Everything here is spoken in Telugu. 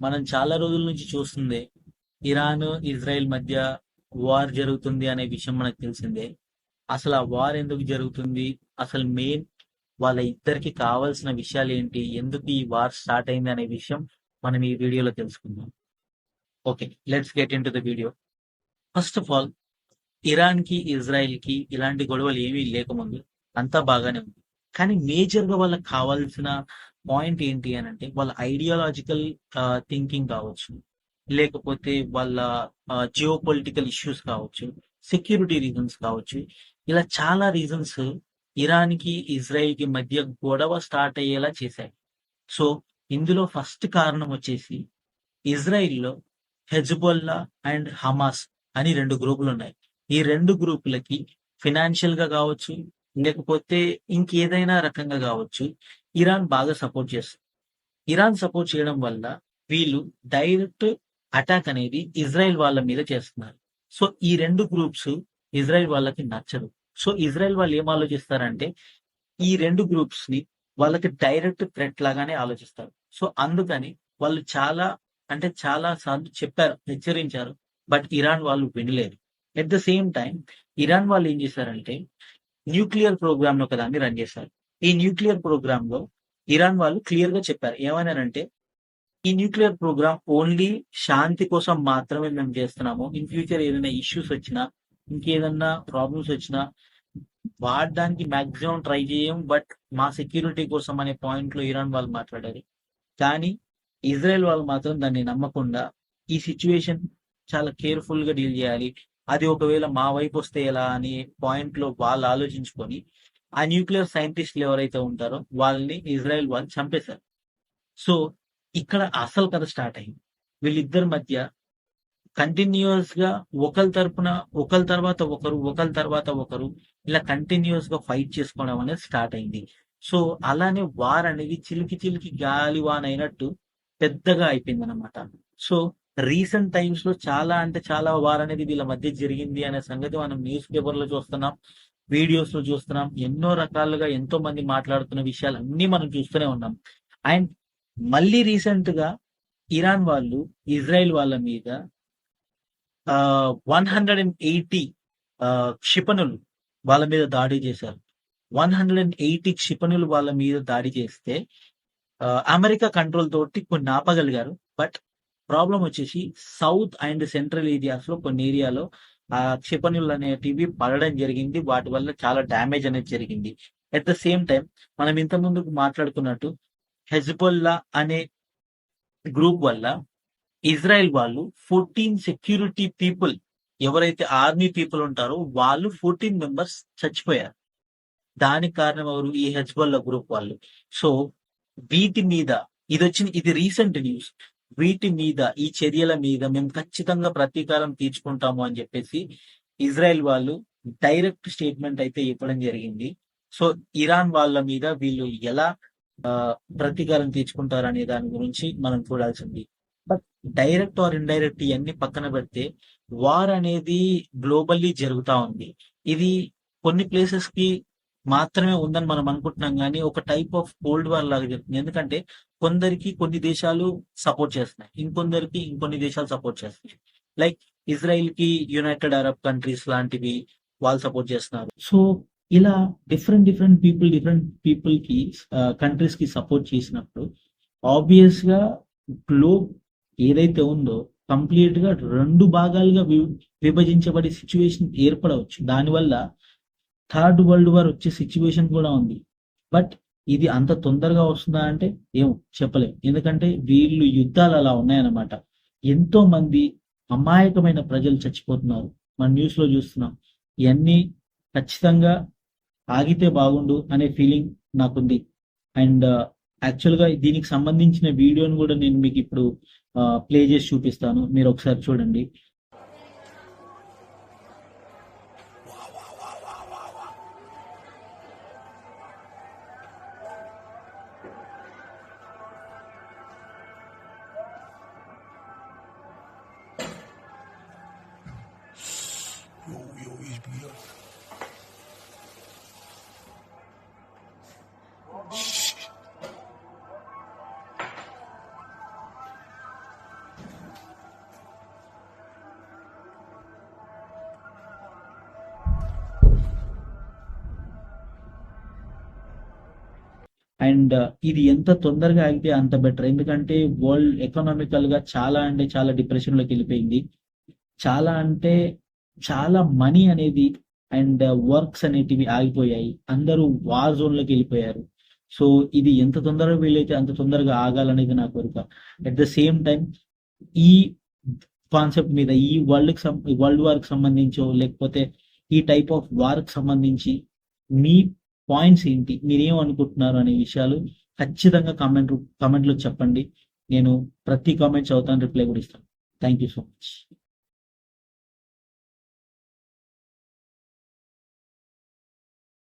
మనం చాలా రోజుల నుంచి చూస్తుంది ఇరాన్ ఇజ్రాయెల్ మధ్య వార్ జరుగుతుంది అనే విషయం మనకు తెలిసిందే. అసలు ఆ వార్ ఎందుకు జరుగుతుంది? అసలు మెయిన్ వాళ్ళ ఇద్దరికి కావాల్సిన విషయాలు ఏంటి? ఎందుకు ఈ వార్ స్టార్ట్ అయింది అనే విషయం మనం ఈ వీడియోలో తెలుసుకుందాం. Okay let's get into the video first of all ఇరాన్కి ఇజ్రాయెల్కి ఇలాంటి గొడవలు ఏమీ లేకముందు అంతా బాగానే ఉంది. కానీ మేజర్గా వాళ్ళకి కావాల్సిన పాయింట్ ఏంటి అని అంటే వాళ్ళ ఐడియాలజికల్ థింకింగ్ కావచ్చు లేకపోతే వాళ్ళ జియో పొలిటికల్ ఇష్యూస్ కావచ్చు సెక్యూరిటీ రీజన్స్ కావచ్చు. ఇలా చాలా రీజన్స్ ఇరాన్కి కి మధ్య గొడవ స్టార్ట్ అయ్యేలా చేశాయి. సో ఇందులో ఫస్ట్ కారణం వచ్చేసి ఇజ్రాయిల్లో హెజ్బొల్లా అండ్ హమాస్ అని రెండు గ్రూపులు ఉన్నాయి. ఈ రెండు గ్రూపులకి ఫినాన్షియల్గా కావచ్చు లేకపోతే ఇంకేదైనా రకంగా కావచ్చు ఇరాన్ బాగా సపోర్ట్ చేస్తుంది. ఇరాన్ సపోర్ట్ చేయడం వల్ల వీళ్ళు డైరెక్ట్ అటాక్ అనేది ఇజ్రాయెల్ వాళ్ళ మీద చేస్తున్నారు. సో ఈ రెండు గ్రూప్స్ ఇజ్రాయెల్ వాళ్ళకి నచ్చదు. సో ఇజ్రాయెల్ వాళ్ళు ఏం ఆలోచిస్తారంటే ఈ రెండు గ్రూప్స్ని వాళ్ళకి డైరెక్ట్ థ్రెట్ లాగానే ఆలోచిస్తారు. సో అందుకని వాళ్ళు చాలా అంటే చాలా సార్లు చెప్పారు హెచ్చరించారు బట్ ఇరాన్ వాళ్ళు వినలేదు. At the same time Iran వాళ్ళు ఏం చేశారంటే న్యూక్లియర్ ప్రోగ్రామ్లో దాన్ని రన్ చేశారు. ఈ న్యూక్లియర్ ప్రోగ్రామ్లో ఇరాన్ వాళ్ళు క్లియర్గా చెప్పారు. ఏమన్నారంటే ఈ న్యూక్లియర్ ప్రోగ్రామ్ ఓన్లీ శాంతి కోసం మాత్రమే మేము చేస్తున్నాము. ఇన్ ఫ్యూచర్ ఏదైనా ఇష్యూస్ వచ్చినా ఇంకేదన్నా ప్రాబ్లమ్స్ వచ్చినా వాడడానికి మాక్సిమం ట్రై చేయం బట్ మా సెక్యూరిటీ కోసం అనే పాయింట్లో ఇరాన్ వాళ్ళు మాట్లాడారు. కానీ ఇజ్రాయెల్ వాళ్ళు మాత్రం దాన్ని నమ్మకుండా ఈ సిచ్యువేషన్ చాలా కేర్ఫుల్గా డీల్ చేయాలి. అది ఒకవేళ మా వైపు వస్తే ఎలా అని పాయింట్లో వాళ్ళు ఆలోచించుకొని ఆ న్యూక్లియర్ సైంటిస్టులు ఎవరైతే ఉంటారో వాళ్ళని ఇజ్రాయెల్ వాళ్ళు చంపేశారు. సో ఇక్కడ అసలు కథ స్టార్ట్ అయింది. వీళ్ళిద్దరి మధ్య కంటిన్యూస్గా ఒకరి తరపున ఒకరి తర్వాత ఒకరు ఒకరి తర్వాత ఒకరు ఇలా కంటిన్యూస్గా ఫైట్ చేసుకోవడం అనేది స్టార్ట్ అయింది. సో అలానే వార్ అనేది చిలికి చిలికి గాలి వాన్ అయినట్టు పెద్దగా అయిపోయింది అనమాట సో రీసెంట్ టైమ్స్లో చాలా అంటే చాలా వార్ అనేది వీళ్ళ మధ్య జరిగింది అనే సంగతి మనం న్యూస్ పేపర్లో చూస్తున్నాం. వీడియోస్లో చూస్తున్నాం. ఎన్నో రకాలుగా ఎంతో మంది మాట్లాడుతున్న విషయాలు అన్ని మనం చూస్తూనే ఉన్నాం. అండ్ మళ్ళీ రీసెంట్గా ఇరాన్ వాళ్ళు ఇజ్రాయెల్ వాళ్ళ మీద వన్ హండ్రెడ్ అండ్ ఎయిటీ క్షిపణులు వాళ్ళ మీద దాడి చేశారు. వన్ హండ్రెడ్ అండ్ ఎయిటీ క్షిపణులు వాళ్ళ మీద దాడి చేస్తే అమెరికా కంట్రోల్ తోటి కొన్ని ఆపగలిగారు. బట్ ప్రాబ్లం వచ్చేసి సౌత్ అండ్ సెంట్రల్ ఏరియాస్లో కొన్ని ఏరియాలో ఆ క్షిపణులు అనేటివి పడడం జరిగింది. వాటి వల్ల చాలా డ్యామేజ్ అనేది జరిగింది. అట్ ద సేమ్ టైం మనం ఇంత ముందు మాట్లాడుకున్నట్టు హెజ్బొల్లా అనే గ్రూప్ వల్ల ఇజ్రాయెల్ వాళ్ళు ఫోర్టీన్ సెక్యూరిటీ పీపుల్ ఎవరైతే ఆర్మీ పీపుల్ ఉంటారో వాళ్ళు ఫోర్టీన్ మెంబర్స్ చచ్చిపోయారు. దానికి కారణం ఎవరు? ఈ హెజ్బొల్లా గ్రూప్ వాళ్ళు. సో వీటి మీద ఇది వచ్చిన ఇది రీసెంట్ న్యూస్ వీటి మీద ఈ చర్యల మీద మేము ఖచ్చితంగా ప్రతీకారం తీర్చుకుంటాము అని చెప్పేసి ఇజ్రాయెల్ వాళ్ళు డైరెక్ట్ స్టేట్మెంట్ అయితే ఇవ్వడం జరిగింది. సో ఇరాన్ వాళ్ళ మీద వీళ్ళు ఎలా ఆ, ప్రతీకారం తీర్చుకుంటారు అనే దాని గురించి మనం చూడాల్సింది. బట్ డైరెక్ట్ ఆర్ ఇండైరెక్ట్ ఇవన్నీ పక్కన పెడితే వార్ అనేది గ్లోబల్లీ జరుగుతా ఉంది. ఇది కొన్ని ప్లేసెస్కి మాత్రమే ఉందని మనం అనుకుంటున్నాం కానీ ఒక టైప్ ఆఫ్ కోల్డ్ వార్ లాగా జరుగుతుంది. ఎందుకంటే కొందరికి కొన్ని దేశాలు సపోర్ట్ చేస్తున్నాయి. ఇంకొందరికి ఇంకొన్ని దేశాలు సపోర్ట్ చేస్తున్నాయి. లైక్ ఇజ్రాయిల్కి యునైటెడ్ అరబ్ కంట్రీస్ లాంటివి వాళ్ళు సపోర్ట్ చేస్తున్నారు. సో ఇలా డిఫరెంట్ డిఫరెంట్ పీపుల్ డిఫరెంట్ పీపుల్కి కంట్రీస్కి సపోర్ట్ చేసినప్పుడు ఆబ్వియస్గా గ్లోబ్ ఏదైతే ఉందో కంప్లీట్గా రెండు భాగాలుగా విభజించబడే సిచ్యువేషన్ ఏర్పడవచ్చు. దానివల్ల థర్డ్ వరల్డ్ వార్ వచ్చే సిచ్యువేషన్ కూడా ఉంది. బట్ ఇది అంత తొందరగా వస్తుందా అంటే ఏం చెప్పలేం. ఎందుకంటే వీళ్ళు యుద్ధాలు అలా ఉన్నాయన్నమాట. ఎంతో మంది అమాయకమైన ప్రజలు చచ్చిపోతున్నారు. మన న్యూస్లో చూస్తున్నాం. ఇవన్నీ ఖచ్చితంగా ఆగితే బాగుండు అనే ఫీలింగ్ నాకుంది. అండ్ uh, యాక్చువల్గా దీనికి సంబంధించిన వీడియోని కూడా నేను మీకు ఇప్పుడు uh, ప్లే చేసి చూపిస్తాను. మీరు ఒకసారి చూడండి. అండ్ uh, ఇది ఎంత తొందరగా ఆగితే అంత బెటర్. ఎందుకంటే వరల్డ్ ఎకనామికల్గా చాలా అంటే చాలా డిప్రెషన్లోకి వెళ్ళిపోయింది. చాలా అంటే చాలా మనీ అనేది అండ్ uh, వర్క్స్ అనేటివి ఆగిపోయాయి. అందరూ వార్ జోన్లోకి వెళ్ళిపోయారు. సో ఇది ఎంత తొందరగా వీలైతే అంత తొందరగా ఆగాలనేది నా కోరిక. అట్ ద సేమ్ టైం ఈ కాన్సెప్ట్ మీద ఈ వరల్డ్ వరల్డ్ వార్కి సంబంధించో లేకపోతే ఈ టైప్ ఆఫ్ వార్కి సంబంధించి మీ పాయింట్స్ ఏంటి? మీరేం అనుకుంటున్నారు అనే విషయాలు ఖచ్చితంగా కామెంట్ కామెంట్లో చెప్పండి. నేను ప్రతి కామెంట్ చదువుతాను రిప్లై కూడా ఇస్తాను. Thank you so much.